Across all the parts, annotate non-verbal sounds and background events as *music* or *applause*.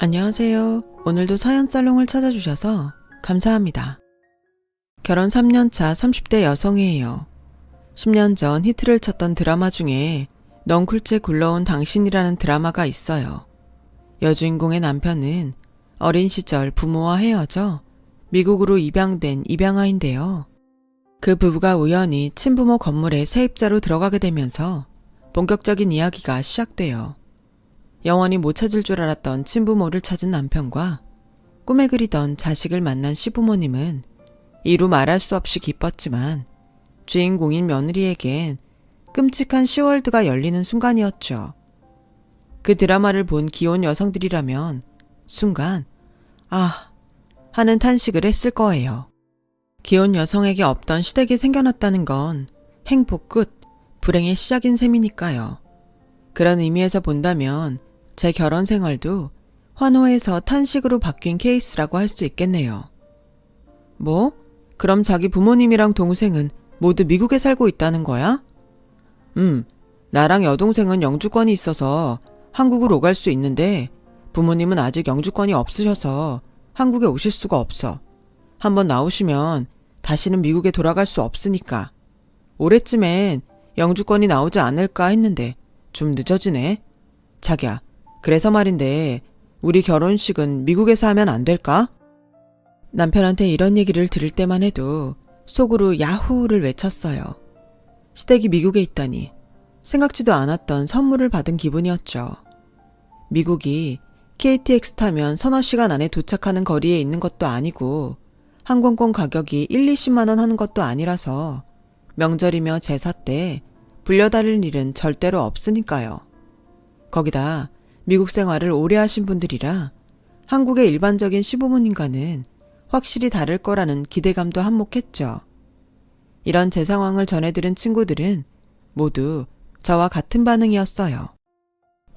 안녕하세요. 오늘도 사연 살롱을 찾아주셔서 감사합니다. 결혼 3년차 30대 여성이에요. 10년 전 히트를 쳤던 드라마 중에 넝쿨째 굴러온 당신이라는 드라마가 있어요. 여주인공의 남편은 어린 시절 부모와 헤어져 미국으로 입양된 입양아인데요. 그 부부가 우연히 친부모 건물에 세입자로 들어가게 되면서 본격적인 이야기가 시작돼요. 영원히 못 찾을 줄 알았던 친부모를 찾은 남편과 꿈에 그리던 자식을 만난 시부모님은 이루 말할 수 없이 기뻤지만 주인공인 며느리에겐 끔찍한 시월드가 열리는 순간이었죠. 그 드라마를 본 기혼 여성들이라면 순간 아 하는 탄식을 했을 거예요. 기혼 여성에게 없던 시댁이 생겨났다는 건 행복 끝 불행의 시작인 셈이니까요. 그런 의미에서 본다면 제 결혼 생활도 환호에서 탄식으로 바뀐 케이스라고 할 수 있겠네요. 뭐? 그럼 자기 부모님이랑 동생은 모두 미국에 살고 있다는 거야? 음, 나랑 여동생은 영주권이 있어서 한국으로 오갈 수 있는데 부모님은 아직 영주권이 없으셔서 한국에 오실 수가 없어. 한번 나오시면 다시는 미국에 돌아갈 수 없으니까. 올해쯤엔 영주권이 나오지 않을까 했는데 좀 늦어지네. 자기야, 그래서 말인데 우리 결혼식은 미국에서 하면 안 될까? 남편한테 이런 얘기를 들을 때만 해도 속으로 야호를 외쳤어요. 시댁이 미국에 있다니 생각지도 않았던 선물을 받은 기분이었죠. 미국이 KTX 타면 서너 시간 안에 도착하는 거리에 있는 것도 아니고 항공권 가격이 1, 20만 원 하는 것도 아니라서 명절이며 제사 때 불려다닐 일은 절대로 없으니까요. 거기다 미국 생활을 오래 하신 분들이라 한국의 일반적인 시부모님과는 확실히 다를 거라는 기대감도 한몫했죠. 이런 제 상황을 전해들은 친구들은 모두 저와 같은 반응이었어요.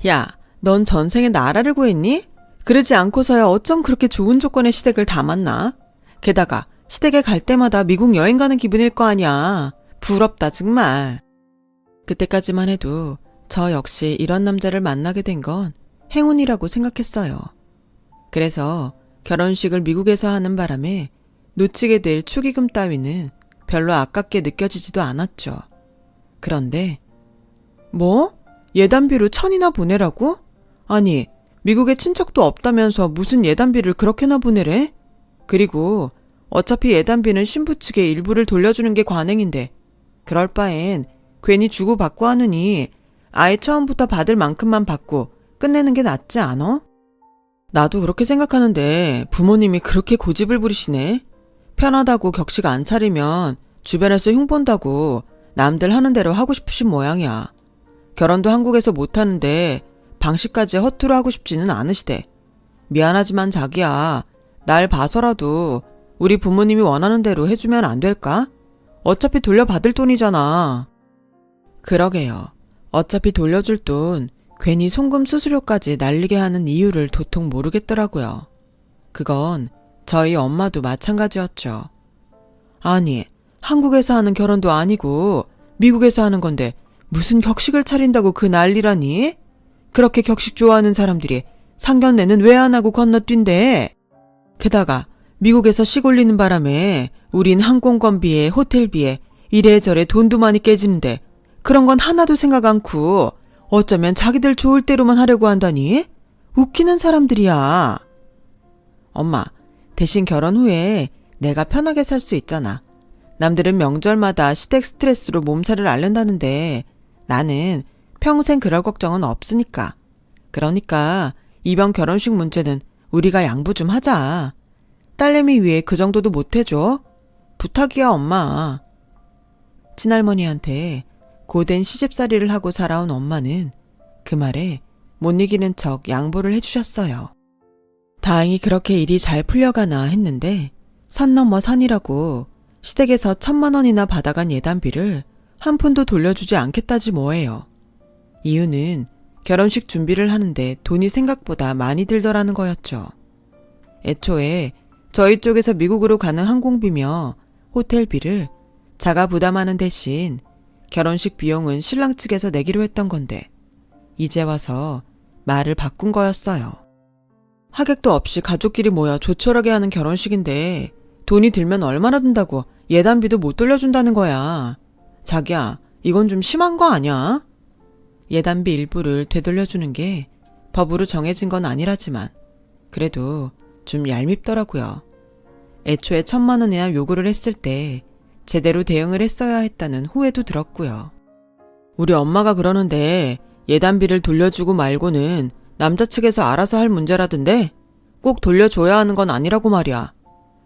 야, 넌 전생에 나라를 구했니? 그러지 않고서야 어쩜 그렇게 좋은 조건의 시댁을 다 만나? 게다가 시댁에 갈 때마다 미국 여행 가는 기분일 거 아니야. 부럽다, 정말. 그때까지만 해도 저 역시 이런 남자를 만나게 된 건 행운이라고 생각했어요. 그래서 결혼식을 미국에서 하는 바람에 놓치게 될 축의금 따위는 별로 아깝게 느껴지지도 않았죠. 그런데 뭐? 예단비로 천이나 보내라고? 아니, 미국에 친척도 없다면서 무슨 예단비를 그렇게나 보내래? 그리고 어차피 예단비는 신부 측에 일부를 돌려주는 게 관행인데 그럴 바엔 괜히 주고받고 하느니 아예 처음부터 받을 만큼만 받고 끝내는 게 낫지 않어? 나도 그렇게 생각하는데 부모님이 그렇게 고집을 부리시네. 편하다고 격식 안 차리면 주변에서 흉본다고 남들 하는 대로 하고 싶으신 모양이야. 결혼도 한국에서 못 하는데 방식까지 허투루 하고 싶지는 않으시대. 미안하지만 자기야, 날 봐서라도 우리 부모님이 원하는 대로 해주면 안 될까? 어차피 돌려받을 돈이잖아. 그러게요. 어차피 돌려줄 돈 괜히 송금 수수료까지 날리게 하는 이유를 도통 모르겠더라고요. 그건 저희 엄마도 마찬가지였죠. 아니, 한국에서 하는 결혼도 아니고 미국에서 하는 건데 무슨 격식을 차린다고 그 난리라니? 그렇게 격식 좋아하는 사람들이 상견례는 왜 안 하고 건너뛴대? 게다가 미국에서 시골리는 바람에 우린 항공권비에 호텔비에 이래저래 돈도 많이 깨지는데 그런 건 하나도 생각 않고 어쩌면 자기들 좋을 대로만 하려고 한다니? 웃기는 사람들이야. 엄마, 대신 결혼 후에 내가 편하게 살 수 있잖아. 남들은 명절마다 시댁 스트레스로 몸살을 앓는다는데 나는 평생 그럴 걱정은 없으니까. 그러니까 이번 결혼식 문제는 우리가 양보 좀 하자. 딸내미 위해 그 정도도 못 해줘? 부탁이야, 엄마. 친할머니한테 고된 시집살이를 하고 살아온 엄마는 그 말에 못 이기는 척 양보를 해주셨어요. 다행히 그렇게 일이 잘 풀려가나 했는데 산 넘어 산이라고 시댁에서 천만 원이나 받아간 예단비를 한 푼도 돌려주지 않겠다지 뭐예요. 이유는 결혼식 준비를 하는데 돈이 생각보다 많이 들더라는 거였죠. 애초에 저희 쪽에서 미국으로 가는 항공비며 호텔비를 자가 부담하는 대신 결혼식 비용은 신랑 측에서 내기로 했던 건데 이제 와서 말을 바꾼 거였어요. 하객도 없이 가족끼리 모여 조촐하게 하는 결혼식인데 돈이 들면 얼마나 든다고 예단비도 못 돌려준다는 거야. 자기야, 이건 좀 심한 거 아니야? 예단비 일부를 되돌려주는 게 법으로 정해진 건 아니라지만 그래도 좀 얄밉더라고요. 애초에 천만 원이나 요구를 했을 때 제대로 대응을 했어야 했다는 후회도 들었고요. 우리 엄마가 그러는데 예단비를 돌려주고 말고는 남자 측에서 알아서 할 문제라던데 꼭 돌려줘야 하는 건 아니라고 말이야.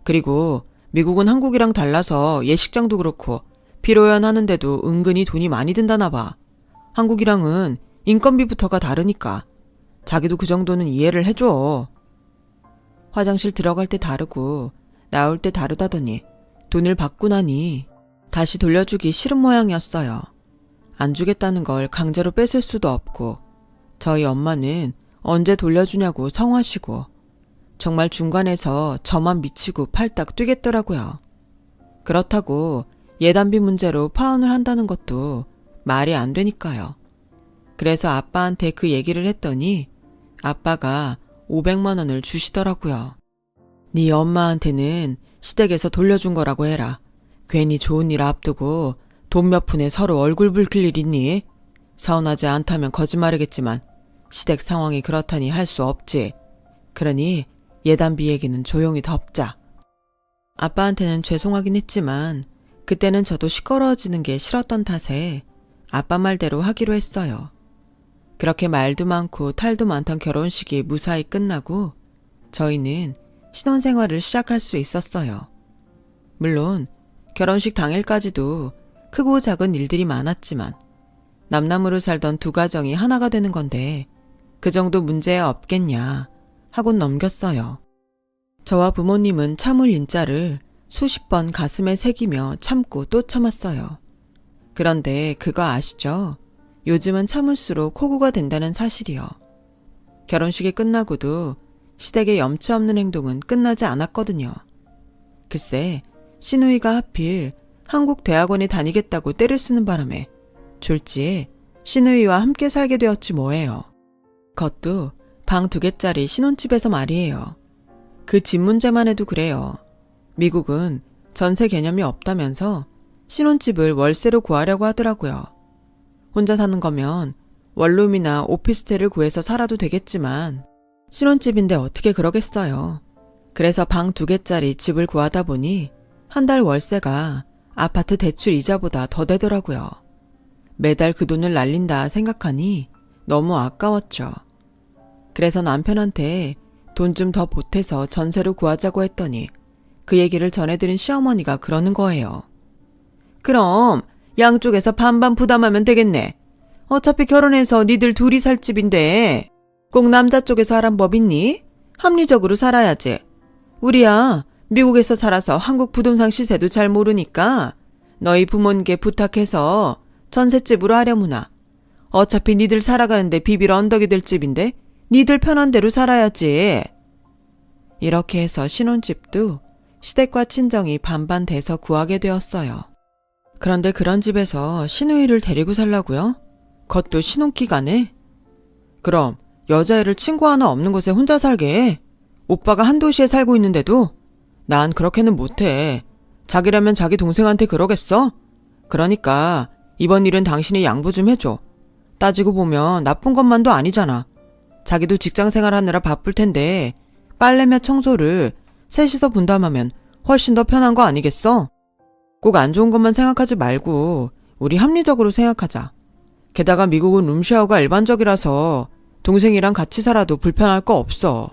그리고 미국은 한국이랑 달라서 예식장도 그렇고 피로연 하는데도 은근히 돈이 많이 든다나 봐. 한국이랑은 인건비부터가 다르니까 자기도 그 정도는 이해를 해줘. 화장실 들어갈 때 다르고 나올 때 다르다더니 돈을 받고 나니 다시 돌려주기 싫은 모양이었어요. 안 주겠다는 걸 강제로 뺏을 수도 없고 저희 엄마는 언제 돌려주냐고 성화시고 정말 중간에서 저만 미치고 팔딱 뛰겠더라고요. 그렇다고 예단비 문제로 파혼을 한다는 것도 말이 안 되니까요. 그래서 아빠한테 그 얘기를 했더니 아빠가 500만 원을 주시더라고요. 네 엄마한테는 시댁에서 돌려준 거라고 해라. 괜히 좋은 일 앞두고 돈 몇 푼에 서로 얼굴 붉힐 일 있니? 서운하지 않다면 거짓말이겠지만 시댁 상황이 그렇다니 할 수 없지. 그러니 예단비 얘기는 조용히 덮자. 아빠한테는 죄송하긴 했지만 그때는 저도 시끄러워지는 게 싫었던 탓에 아빠 말대로 하기로 했어요. 그렇게 말도 많고 탈도 많던 결혼식이 무사히 끝나고 저희는 신혼생활을 시작할 수 있었어요. 물론 결혼식 당일까지도 크고 작은 일들이 많았지만 남남으로 살던 두 가정이 하나가 되는 건데 그 정도 문제 없겠냐 하곤 넘겼어요. 저와 부모님은 참을 인자를 수십 번 가슴에 새기며 참고 또 참았어요. 그런데 그거 아시죠? 요즘은 참을수록 호구가 된다는 사실이요. 결혼식이 끝나고도 시댁의 염치 없는 행동은 끝나지 않았거든요. 글쎄, 신우이가 하필 한국 대학원에 다니겠다고 때를 쓰는 바람에 졸지에 신우이와 함께 살게 되었지 뭐예요. 그것도 방 두 개짜리 신혼집에서 말이에요. 그 집 문제만 해도 그래요. 미국은 전세 개념이 없다면서 신혼집을 월세로 구하려고 하더라고요. 혼자 사는 거면 원룸이나 오피스텔을 구해서 살아도 되겠지만 신혼집인데 어떻게 그러겠어요. 그래서 방 두 개짜리 집을 구하다 보니 한 달 월세가 아파트 대출 이자보다 더 되더라고요. 매달 그 돈을 날린다 생각하니 너무 아까웠죠. 그래서 남편한테 돈 좀 더 보태서 전세로 구하자고 했더니 그 얘기를 전해드린 시어머니가 그러는 거예요. 그럼 양쪽에서 반반 부담하면 되겠네. 어차피 결혼해서 니들 둘이 살 집인데 꼭 남자 쪽에서 하란 법 있니? 합리적으로 살아야지. 우리야 미국에서 살아서 한국 부동산 시세도 잘 모르니까 너희 부모님께 부탁해서 전셋집으로 하려무나. 어차피 니들 살아가는데 비빌 언덕이 될 집인데 니들 편한 대로 살아야지. 이렇게 해서 신혼집도 시댁과 친정이 반반 돼서 구하게 되었어요. 그런데 그런 집에서 신우이를 데리고 살라고요? 그것도 신혼기간에? 그럼 여자애를 친구 하나 없는 곳에 혼자 살게 해. 오빠가 한 도시에 살고 있는데도 난 그렇게는 못해. 자기라면 자기 동생한테 그러겠어? 그러니까 이번 일은 당신이 양보 좀 해줘. 따지고 보면 나쁜 것만도 아니잖아. 자기도 직장 생활하느라 바쁠 텐데 빨래며 청소를 셋이서 분담하면 훨씬 더 편한 거 아니겠어? 꼭 안 좋은 것만 생각하지 말고 우리 합리적으로 생각하자. 게다가 미국은 룸쉐어가 일반적이라서 동생이랑 같이 살아도 불편할 거 없어.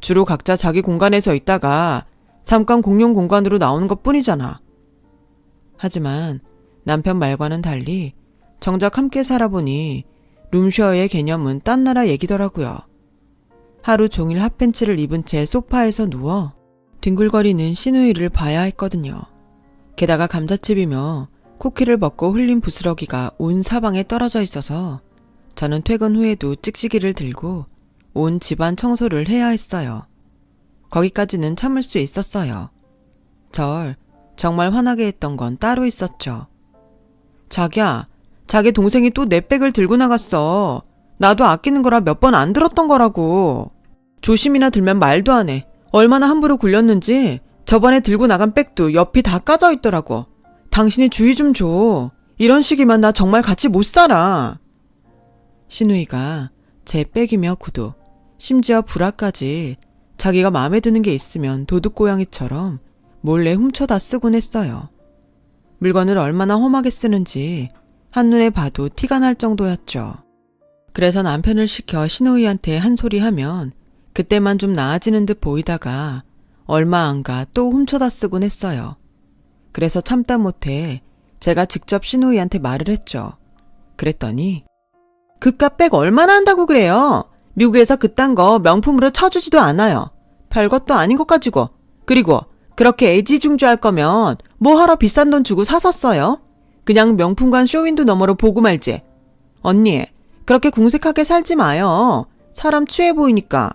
주로 각자 자기 공간에서 있다가 잠깐 공용 공간으로 나오는 것 뿐이잖아. 하지만 남편 말과는 달리 정작 함께 살아보니 룸쉐어의 개념은 딴 나라 얘기더라고요. 하루 종일 핫팬츠를 입은 채 소파에서 누워 뒹굴거리는 시누이를 봐야 했거든요. 게다가 감자칩이며 쿠키를 먹고 흘린 부스러기가 온 사방에 떨어져 있어서 저는 퇴근 후에도 찍찍이를 들고 온 집안 청소를 해야 했어요. 거기까지는 참을 수 있었어요. 절 정말 화나게 했던 건 따로 있었죠. 자기야, 자기 동생이 또 내 백을 들고 나갔어. 나도 아끼는 거라 몇 번 안 들었던 거라고. 조심이나 들면 말도 안 해. 얼마나 함부로 굴렸는지 저번에 들고 나간 백도 옆이 다 까져 있더라고. 당신이 주의 좀 줘. 이런 식이면 나 정말 같이 못 살아. 신우이가 제 백이며 구두, 심지어 브라까지 자기가 마음에 드는 게 있으면 도둑고양이처럼 몰래 훔쳐다 쓰곤 했어요. 물건을 얼마나 험하게 쓰는지 한눈에 봐도 티가 날 정도였죠. 그래서 남편을 시켜 신우이한테 한 소리 하면 그때만 좀 나아지는 듯 보이다가 얼마 안 가 또 훔쳐다 쓰곤 했어요. 그래서 참다 못해 제가 직접 신우이한테 말을 했죠. 그랬더니 그깟 백 얼마나 한다고 그래요? 미국에서 그딴 거 명품으로 쳐주지도 않아요. 별것도 아닌 것 가지고. 그리고 그렇게 애지중지할 거면 뭐 하러 비싼 돈 주고 사섰어요? 그냥 명품관 쇼윈도 너머로 보고 말지. 언니, 그렇게 궁색하게 살지 마요. 사람 취해 보이니까.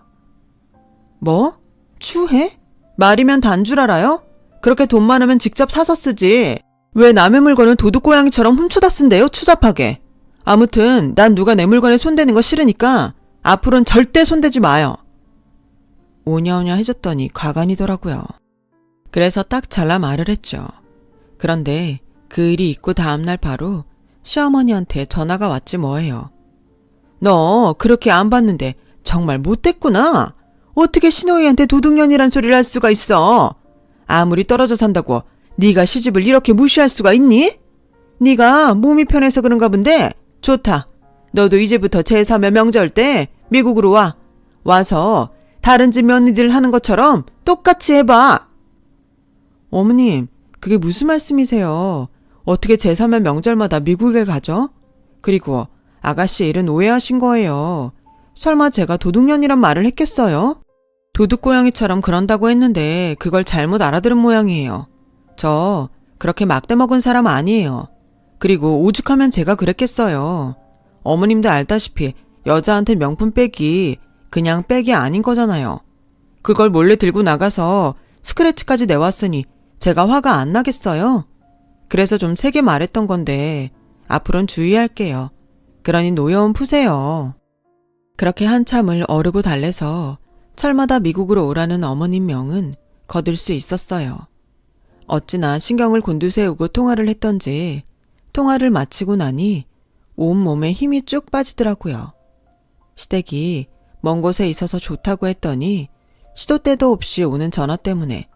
뭐? 추해? 말이면 단 줄 알아요? 그렇게 돈 많으면 직접 사서 쓰지. 왜 남의 물건을 도둑고양이처럼 훔쳐다 쓴대요, 추잡하게. 아무튼 난 누가 내 물건에 손대는 거 싫으니까 앞으로는 절대 손대지 마요. 오냐오냐 해줬더니 과간이더라고요. 그래서 딱 잘라 말을 했죠. 그런데 그 일이 있고 다음날 바로 시어머니한테 전화가 왔지 뭐예요. 너 그렇게 안 봤는데 정말 못됐구나. 어떻게 신호이한테 도둑년이란 소리를 할 수가 있어? 아무리 떨어져 산다고 네가 시집을 이렇게 무시할 수가 있니? 네가 몸이 편해서 그런가 본데 좋다. 너도 이제부터 제3의 명절 때 미국으로 와. 와서 다른 집 며느리들 하는 것처럼 똑같이 해봐. 어머님, 그게 무슨 말씀이세요? 어떻게 제3의 명절마다 미국에 가죠? 그리고 아가씨 일은 오해하신 거예요. 설마 제가 도둑년이란 말을 했겠어요? 도둑고양이처럼 그런다고 했는데 그걸 잘못 알아들은 모양이에요. 저 그렇게 막대 먹은 사람 아니에요. 그리고 오죽하면 제가 그랬겠어요. 어머님도 알다시피 여자한테 명품 백이 그냥 백이 아닌 거잖아요. 그걸 몰래 들고 나가서 스크래치까지 내왔으니 제가 화가 안 나겠어요? 그래서 좀 세게 말했던 건데 앞으론 주의할게요. 그러니 노여움 푸세요. 그렇게 한참을 어르고 달래서 철마다 미국으로 오라는 어머님 명은 거둘 수 있었어요. 어찌나 신경을 곤두세우고 통화를 했던지 통화를 마치고 나니 온몸에 힘이 쭉 빠지더라고요. 시댁이 먼 곳에 있어서 좋다고 했더니 시도 때도 없이 오는 전화 때문에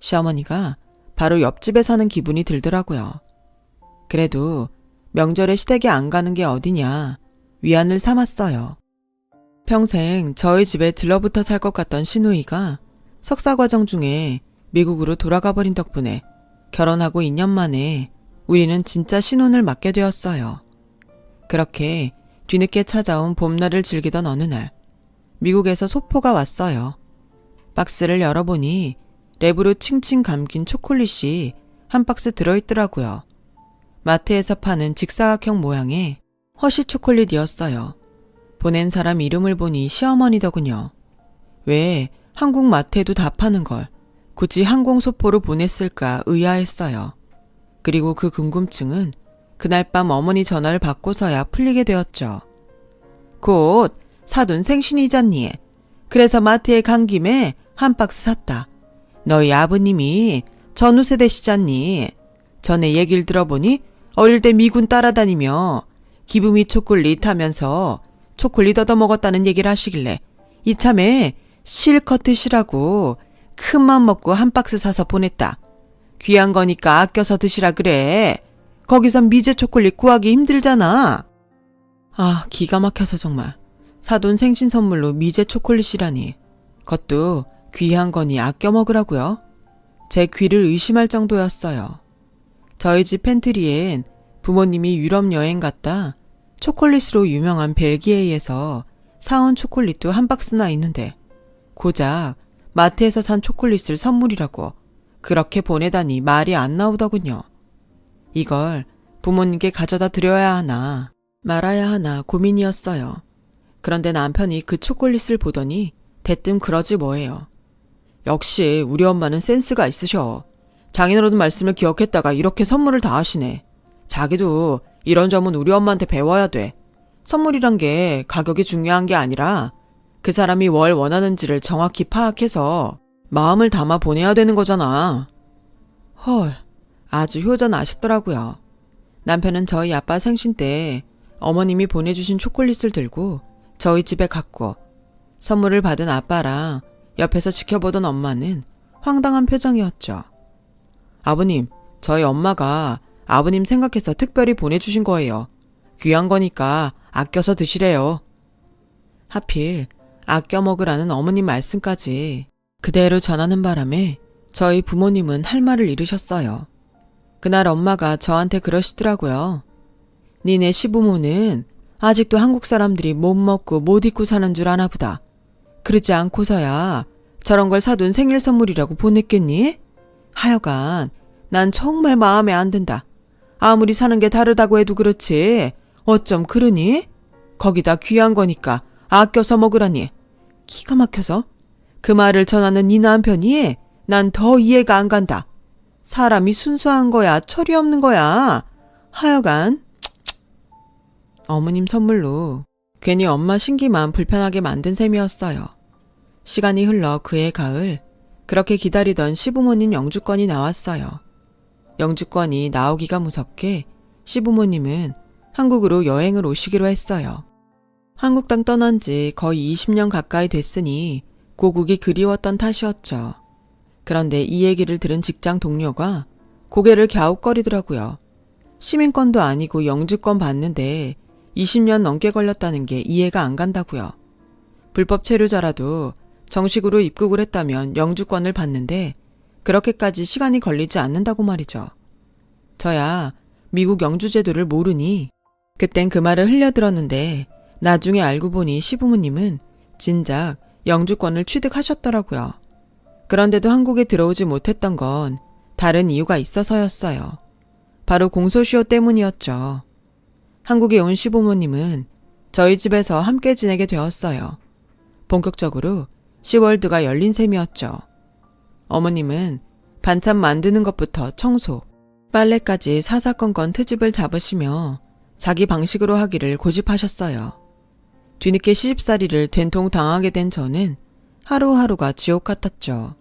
시어머니가 바로 옆집에 사는 기분이 들더라고요. 그래도 명절에 시댁에 안 가는 게 어디냐 위안을 삼았어요. 평생 저희 집에 들러붙어 살 것 같던 신우이가 석사 과정 중에 미국으로 돌아가 버린 덕분에 결혼하고 2년 만에 우리는 진짜 신혼을 맞게 되었어요. 그렇게 뒤늦게 찾아온 봄날을 즐기던 어느 날, 미국에서 소포가 왔어요. 박스를 열어보니 랩으로 칭칭 감긴 초콜릿이 한 박스 들어있더라고요. 마트에서 파는 직사각형 모양의 허쉬 초콜릿이었어요. 보낸 사람 이름을 보니 시어머니더군요. 왜 한국 마트에도 다 파는 걸 굳이 항공소포로 보냈을까 의아했어요. 그리고 그 궁금증은 그날 밤 어머니 전화를 받고서야 풀리게 되었죠. 곧 사돈 생신이잖니. 그래서 마트에 간 김에 한 박스 샀다. 너희 아버님이 전후 세대시잖니. 전에 얘기를 들어보니 어릴 때 미군 따라다니며 기부미 초콜릿 하면서 초콜릿 얻어먹었다는 얘기를 하시길래 이참에 실컷 드시라고 큰 맘 먹고 한 박스 사서 보냈다. 귀한 거니까 아껴서 드시라 그래. 거기선 미제 초콜릿 구하기 힘들잖아. 아, 기가 막혀서 정말. 사돈 생신 선물로 미제 초콜릿이라니. 그것도 귀한 거니 아껴 먹으라고요. 제 귀를 의심할 정도였어요. 저희 집 팬트리엔 부모님이 유럽 여행 갔다 초콜릿으로 유명한 벨기에에서 사온 초콜릿도 한 박스나 있는데 고작 마트에서 산 초콜릿을 선물이라고 그렇게 보내다니 말이 안 나오더군요. 이걸 부모님께 가져다 드려야 하나 말아야 하나 고민이었어요. 그런데 남편이 그 초콜릿을 보더니 대뜸 그러지 뭐예요. 역시 우리 엄마는 센스가 있으셔. 장인어른 말씀을 기억했다가 이렇게 선물을 다 하시네. 자기도 이런 점은 우리 엄마한테 배워야 돼. 선물이란 게 가격이 중요한 게 아니라 그 사람이 뭘 원하는지를 정확히 파악해서 마음을 담아 보내야 되는 거잖아. 헐, 아주 효자나시더라고요. 남편은 저희 아빠 생신 때 어머님이 보내주신 초콜릿을 들고 저희 집에 갔고 선물을 받은 아빠랑 옆에서 지켜보던 엄마는 황당한 표정이었죠. 아버님, 저희 엄마가 아버님 생각해서 특별히 보내주신 거예요. 귀한 거니까 아껴서 드시래요. 하필 아껴 먹으라는 어머님 말씀까지 그대로 전하는 바람에 저희 부모님은 할 말을 잃으셨어요. 그날 엄마가 저한테 그러시더라고요. 니네 시부모는 아직도 한국 사람들이 못 먹고 못 입고 사는 줄 아나 보다. 그러지 않고서야 저런 걸 사둔 생일 선물이라고 보냈겠니? 하여간 난 정말 마음에 안 든다. 아무리 사는 게 다르다고 해도 그렇지. 어쩜 그러니? 거기다 귀한 거니까 아껴서 먹으라니. 기가 막혀서 그 말을 전하는 이 남편이 난 더 이해가 안 간다. 사람이 순수한 거야, 철이 없는 거야. 하여간 *tsk* 어머님 선물로 괜히 엄마 신기만 불편하게 만든 셈이었어요. 시간이 흘러 그해 가을 그렇게 기다리던 시부모님 영주권이 나왔어요. 영주권이 나오기가 무섭게 시부모님은 한국으로 여행을 오시기로 했어요. 한국 땅 떠난 지 거의 20년 가까이 됐으니 고국이 그리웠던 탓이었죠. 그런데 이 얘기를 들은 직장 동료가 고개를 갸웃거리더라고요. 시민권도 아니고 영주권 받는데 20년 넘게 걸렸다는 게 이해가 안 간다고요. 불법 체류자라도 정식으로 입국을 했다면 영주권을 받는데 그렇게까지 시간이 걸리지 않는다고 말이죠. 저야 미국 영주제도를 모르니 그땐 그 말을 흘려들었는데 나중에 알고 보니 시부모님은 진작 영주권을 취득하셨더라고요. 그런데도 한국에 들어오지 못했던 건 다른 이유가 있어서였어요. 바로 공소시효 때문이었죠. 한국에 온 시부모님은 저희 집에서 함께 지내게 되었어요. 본격적으로 시월드가 열린 셈이었죠. 어머님은 반찬 만드는 것부터 청소, 빨래까지 사사건건 트집을 잡으시며 자기 방식으로 하기를 고집하셨어요. 뒤늦게 시집살이를 된통 당하게 된 저는 하루하루가 지옥 같았죠.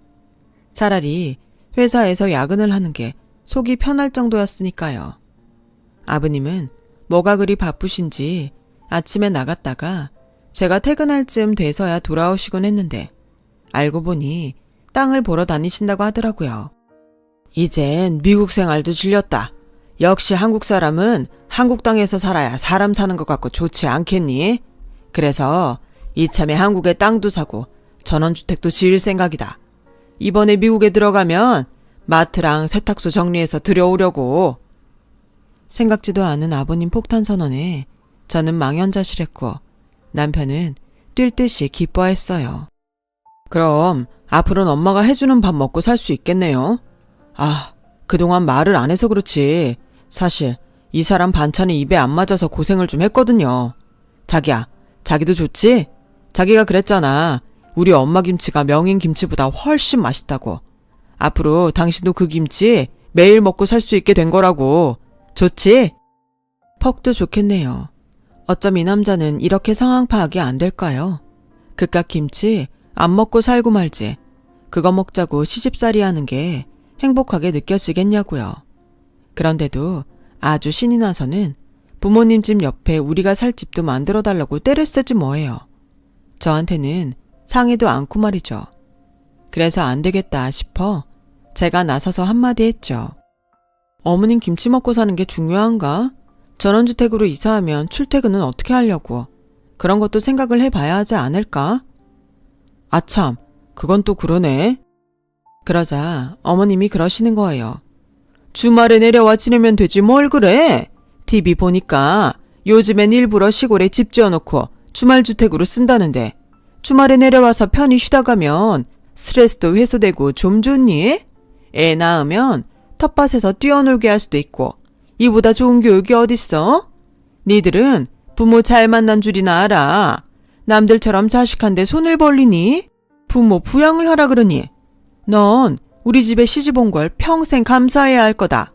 차라리 회사에서 야근을 하는 게 속이 편할 정도였으니까요. 아버님은 뭐가 그리 바쁘신지 아침에 나갔다가 제가 퇴근할 즈음 돼서야 돌아오시곤 했는데 알고 보니 땅을 보러 다니신다고 하더라고요. 이젠 미국 생활도 질렸다. 역시 한국 사람은 한국 땅에서 살아야 사람 사는 것 같고 좋지 않겠니? 그래서 이참에 한국에 땅도 사고 전원주택도 지을 생각이다. 이번에 미국에 들어가면 마트랑 세탁소 정리해서 들여오려고. 생각지도 않은 아버님 폭탄 선언에 저는 망연자실했고 남편은 뛸 듯이 기뻐했어요. 그럼 앞으로는 엄마가 해주는 밥 먹고 살 수 있겠네요. 아, 그동안 말을 안 해서 그렇지. 사실 이 사람 반찬이 입에 안 맞아서 고생을 좀 했거든요. 자기야, 자기도 좋지? 자기가 그랬잖아. 우리 엄마 김치가 명인 김치보다 훨씬 맛있다고. 앞으로 당신도 그 김치 매일 먹고 살 수 있게 된 거라고. 좋지? 퍽도 좋겠네요. 어쩜 이 남자는 이렇게 상황 파악이 안 될까요? 그깟 김치 안 먹고 살고 말지. 그거 먹자고 시집살이 하는 게 행복하게 느껴지겠냐고요. 그런데도 아주 신이 나서는 부모님 집 옆에 우리가 살 집도 만들어 달라고 때를 쓰지 뭐예요. 저한테는 상의도 않고 말이죠. 그래서 안 되겠다 싶어 제가 나서서 한마디 했죠. 어머님 김치 먹고 사는 게 중요한가? 전원주택으로 이사하면 출퇴근은 어떻게 하려고? 그런 것도 생각을 해봐야 하지 않을까? 아참, 그건 또 그러네. 그러자 어머님이 그러시는 거예요. 주말에 내려와 지내면 되지 뭘 그래? TV 보니까 요즘엔 일부러 시골에 집 지어놓고 주말주택으로 쓴다는데 주말에 내려와서 편히 쉬다 가면 스트레스도 해소되고 좀 좋니? 애 낳으면 텃밭에서 뛰어놀게 할 수도 있고 이보다 좋은 교육이 어딨어? 니들은 부모 잘 만난 줄이나 알아. 남들처럼 자식한테 손을 벌리니? 부모 부양을 하라 그러니? 넌 우리 집에 시집 온 걸 평생 감사해야 할 거다.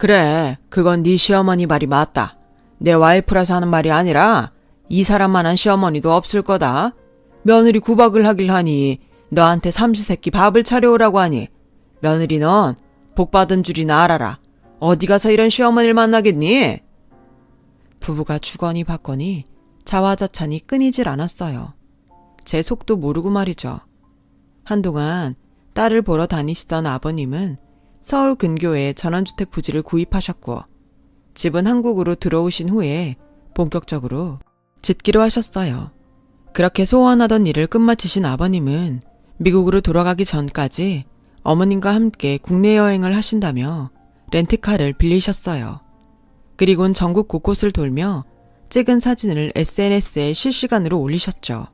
그래, 그건 네 시어머니 말이 맞다. 내 와이프라서 하는 말이 아니라 이 사람만한 시어머니도 없을 거다. 며느리 구박을 하길 하니 너한테 삼시세끼 밥을 차려오라고 하니 며느리 넌 복받은 줄이나 알아라. 어디 가서 이런 시어머니를 만나겠니? 부부가 주거니 받거니 자화자찬이 끊이질 않았어요. 제 속도 모르고 말이죠. 한동안 딸을 보러 다니시던 아버님은 서울 근교에 전원주택 부지를 구입하셨고 집은 한국으로 들어오신 후에 본격적으로 짓기로 하셨어요. 그렇게 소원하던 일을 끝마치신 아버님은 미국으로 돌아가기 전까지 어머님과 함께 국내 여행을 하신다며 렌트카를 빌리셨어요. 그리곤 전국 곳곳을 돌며 찍은 사진을 SNS에 실시간으로 올리셨죠.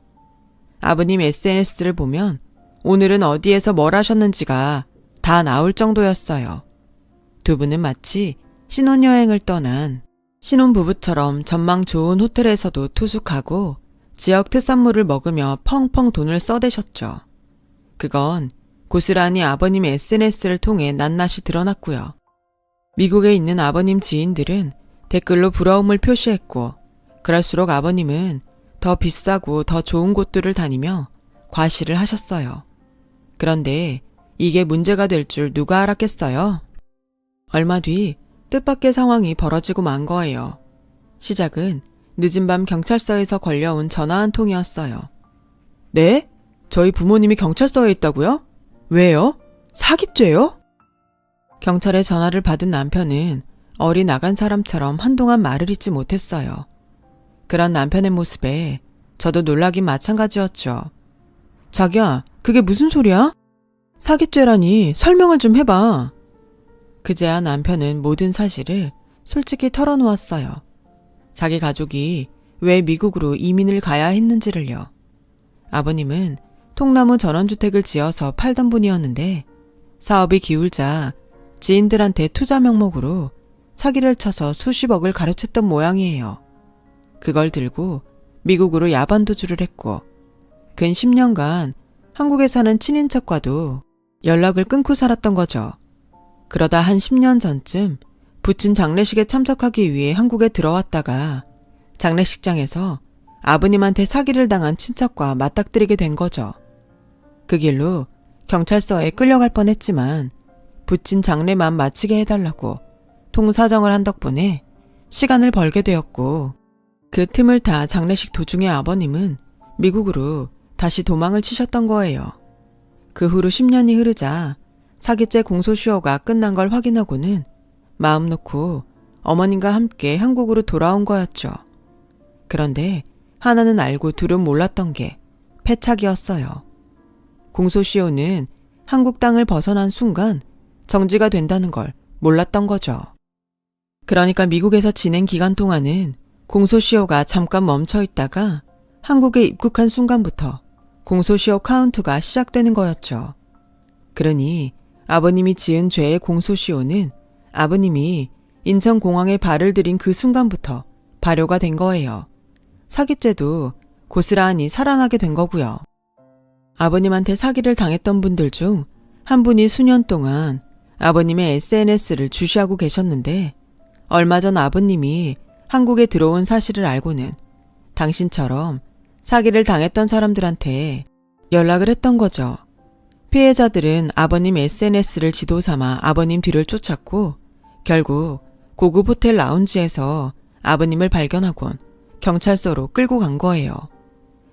아버님 SNS를 보면 오늘은 어디에서 뭘 하셨는지가 다 나올 정도였어요. 두 분은 마치 신혼여행을 떠난 신혼부부처럼 전망 좋은 호텔에서도 투숙하고 지역 특산물을 먹으며 펑펑 돈을 써대셨죠. 그건 고스란히 아버님의 SNS를 통해 낱낱이 드러났고요. 미국에 있는 아버님 지인들은 댓글로 부러움을 표시했고, 그럴수록 아버님은 더 비싸고 더 좋은 곳들을 다니며 과시를 하셨어요. 그런데 이게 문제가 될 줄 누가 알았겠어요? 얼마 뒤 뜻밖의 상황이 벌어지고 만 거예요. 시작은 늦은 밤 경찰서에서 걸려온 전화 한 통이었어요. 네? 저희 부모님이 경찰서에 있다고요? 왜요? 사기죄요? 경찰의 전화를 받은 남편은 어리 나간 사람처럼 한동안 말을 잇지 못했어요. 그런 남편의 모습에 저도 놀라긴 마찬가지였죠. 자기야, 그게 무슨 소리야? 사기죄라니 설명을 좀 해봐. 그제야 남편은 모든 사실을 솔직히 털어놓았어요. 자기 가족이 왜 미국으로 이민을 가야 했는지를요. 아버님은 통나무 전원주택을 지어서 팔던 분이었는데 사업이 기울자 지인들한테 투자 명목으로 사기를 쳐서 수십억을 가로챘던 모양이에요. 그걸 들고 미국으로 야반도주를 했고 근 10년간 한국에 사는 친인척과도 연락을 끊고 살았던 거죠. 그러다 한 10년 전쯤 부친 장례식에 참석하기 위해 한국에 들어왔다가 장례식장에서 아버님한테 사기를 당한 친척과 맞닥뜨리게 된 거죠. 그 길로 경찰서에 끌려갈 뻔했지만 부친 장례만 마치게 해달라고 통사정을 한 덕분에 시간을 벌게 되었고 그 틈을 타 장례식 도중에 아버님은 미국으로 다시 도망을 치셨던 거예요. 그 후로 10년이 흐르자 사기죄 공소시효가 끝난 걸 확인하고는 마음 놓고 어머님과 함께 한국으로 돌아온 거였죠. 그런데 하나는 알고 둘은 몰랐던 게 패착이었어요. 공소시효는 한국 땅을 벗어난 순간 정지가 된다는 걸 몰랐던 거죠. 그러니까 미국에서 지낸 기간 동안은 공소시효가 잠깐 멈춰 있다가 한국에 입국한 순간부터 공소시효 카운트가 시작되는 거였죠. 그러니 아버님이 지은 죄의 공소시효는 아버님이 인천공항에 발을 들인 그 순간부터 발효가 된 거예요. 사기죄도 고스란히 살아나게 된 거고요. 아버님한테 사기를 당했던 분들 중 한 분이 수년 동안 아버님의 SNS를 주시하고 계셨는데 얼마 전 아버님이 한국에 들어온 사실을 알고는 당신처럼 사기를 당했던 사람들한테 연락을 했던 거죠. 피해자들은 아버님 SNS를 지도 삼아 아버님 뒤를 쫓았고 결국 고급 호텔 라운지에서 아버님을 발견하곤 경찰서로 끌고 간 거예요.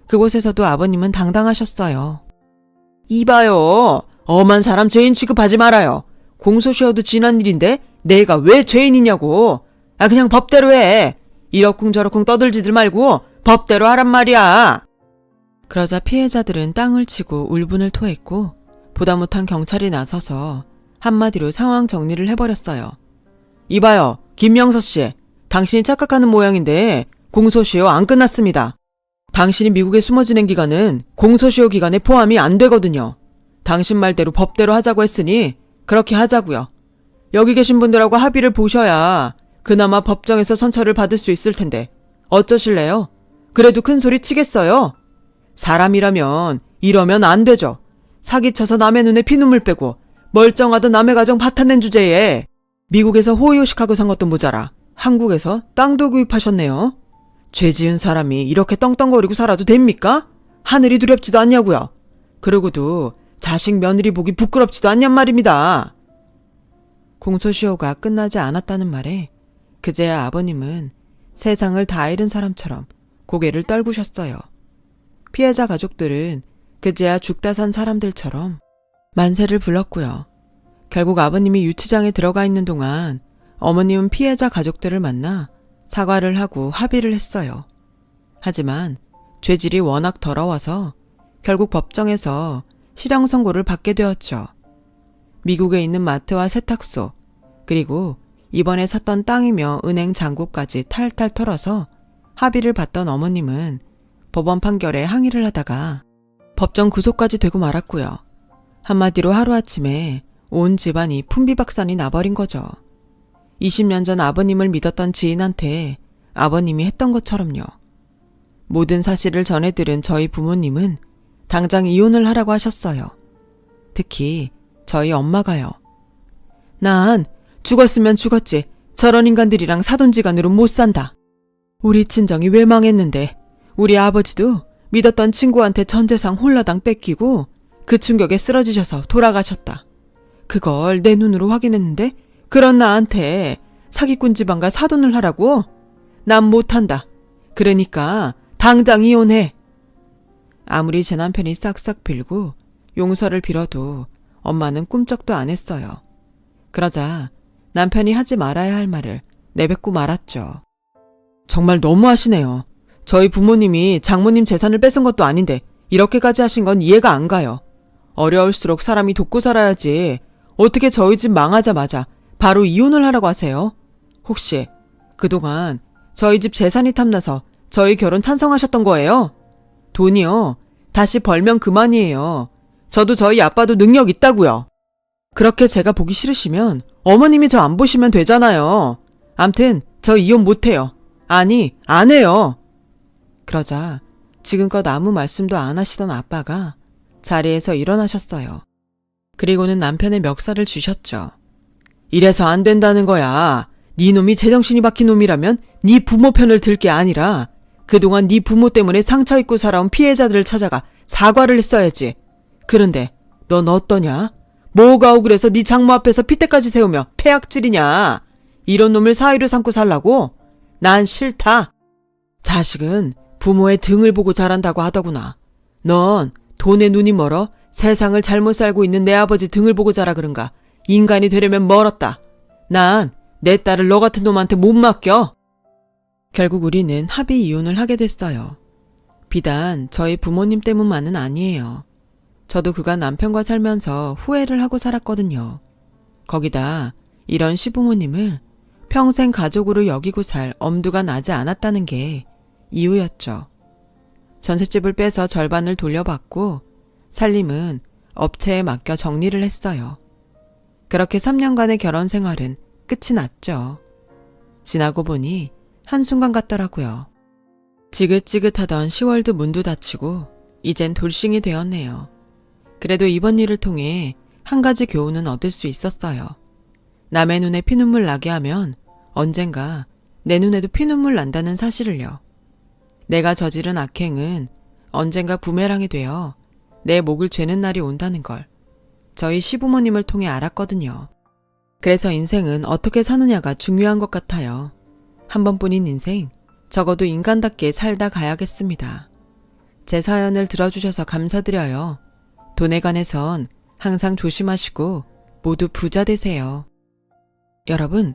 그곳에서도 아버님은 당당하셨어요. 이봐요. 엄한 사람 죄인 취급하지 말아요. 공소시효도 지난 일인데 내가 왜 죄인이냐고. 아 그냥 법대로 해. 이러쿵저러쿵 떠들지들 말고 법대로 하란 말이야. 그러자 피해자들은 땅을 치고 울분을 토했고 보다 못한 경찰이 나서서 한마디로 상황 정리를 해버렸어요. 이봐요, 김명서 씨. 당신이 착각하는 모양인데 공소시효 안 끝났습니다. 당신이 미국에 숨어 지낸 기간은 공소시효 기간에 포함이 안 되거든요. 당신 말대로 법대로 하자고 했으니 그렇게 하자고요. 여기 계신 분들하고 합의를 보셔야 그나마 법정에서 선처를 받을 수 있을 텐데 어쩌실래요? 그래도 큰 소리 치겠어요? 사람이라면 이러면 안 되죠. 사기쳐서 남의 눈에 피눈물 빼고 멀쩡하던 남의 가정 파탄낸 주제에 미국에서 호의호식하고 산 것도 모자라 한국에서 땅도 구입하셨네요. 죄 지은 사람이 이렇게 떵떵거리고 살아도 됩니까? 하늘이 두렵지도 않냐고요. 그러고도 자식 며느리 보기 부끄럽지도 않냔 말입니다. 공소시효가 끝나지 않았다는 말에 그제야 아버님은 세상을 다 잃은 사람처럼 고개를 떨구셨어요. 피해자 가족들은 그제야 죽다 산 사람들처럼 만세를 불렀고요. 결국 아버님이 유치장에 들어가 있는 동안 어머님은 피해자 가족들을 만나 사과를 하고 합의를 했어요. 하지만 죄질이 워낙 더러워서 결국 법정에서 실형 선고를 받게 되었죠. 미국에 있는 마트와 세탁소, 그리고 이번에 샀던 땅이며 은행 잔고까지 탈탈 털어서 합의를 받던 어머님은 법원 판결에 항의를 하다가 법정 구속까지 되고 말았고요. 한마디로 하루아침에 온 집안이 풍비박산이 나버린 거죠. 20년 전 아버님을 믿었던 지인한테 아버님이 했던 것처럼요. 모든 사실을 전해 들은 저희 부모님은 당장 이혼을 하라고 하셨어요. 특히 저희 엄마가요. 난 죽었으면 죽었지. 저런 인간들이랑 사돈지간으로 못 산다. 우리 친정이 왜 망했는데 우리 아버지도 믿었던 친구한테 전 재산 홀라당 뺏기고 그 충격에 쓰러지셔서 돌아가셨다. 그걸 내 눈으로 확인했는데 그런 나한테 사기꾼 집안과 사돈을 하라고? 난 못한다. 그러니까 당장 이혼해. 아무리 제 남편이 싹싹 빌고 용서를 빌어도 엄마는 꿈쩍도 안 했어요. 그러자 남편이 하지 말아야 할 말을 내뱉고 말았죠. 정말 너무하시네요. 저희 부모님이 장모님 재산을 뺏은 것도 아닌데 이렇게까지 하신 건 이해가 안 가요. 어려울수록 사람이 돕고 살아야지. 어떻게 저희 집 망하자마자 바로 이혼을 하라고 하세요? 혹시 그동안 저희 집 재산이 탐나서 저희 결혼 찬성하셨던 거예요? 돈이요. 다시 벌면 그만이에요. 저도 저희 아빠도 능력 있다고요. 그렇게 제가 보기 싫으시면 어머님이 저 안 보시면 되잖아요. 암튼 저 이혼 못해요. 아니, 안 해요. 그러자 지금껏 아무 말씀도 안 하시던 아빠가 자리에서 일어나셨어요. 그리고는 남편의 멱살을 주셨죠. 이래서 안 된다는 거야. 네 놈이 제정신이 박힌 놈이라면 네 부모 편을 들 게 아니라 그동안 네 부모 때문에 상처 입고 살아온 피해자들을 찾아가 사과를 했어야지. 그런데 넌 어떠냐? 뭐가 억울해서 네 장모 앞에서 핏대까지 세우며 폐악질이냐? 이런 놈을 사위로 삼고 살라고? 난 싫다. 자식은 부모의 등을 보고 자란다고 하더구나. 넌 돈에 눈이 멀어 세상을 잘못 살고 있는 내 아버지 등을 보고 자라 그런가. 인간이 되려면 멀었다. 난 내 딸을 너 같은 놈한테 못 맡겨. 결국 우리는 합의 이혼을 하게 됐어요. 비단 저희 부모님 때문만은 아니에요. 저도 그간 남편과 살면서 후회를 하고 살았거든요. 거기다 이런 시부모님을 평생 가족으로 여기고 살 엄두가 나지 않았다는 게 이유였죠. 전셋집을 빼서 절반을 돌려받고 살림은 업체에 맡겨 정리를 했어요. 그렇게 3년간의 결혼 생활은 끝이 났죠. 지나고 보니 한순간 같더라고요. 지긋지긋하던 10월도 문도 닫히고 이젠 돌싱이 되었네요. 그래도 이번 일을 통해 한 가지 교훈은 얻을 수 있었어요. 남의 눈에 피눈물 나게 하면 언젠가 내 눈에도 피눈물 난다는 사실을요. 내가 저지른 악행은 언젠가 부메랑이 되어 내 목을 죄는 날이 온다는 걸 저희 시부모님을 통해 알았거든요. 그래서 인생은 어떻게 사느냐가 중요한 것 같아요. 한 번뿐인 인생, 적어도 인간답게 살다 가야겠습니다. 제 사연을 들어주셔서 감사드려요. 돈에 관해선 항상 조심하시고 모두 부자 되세요. 여러분,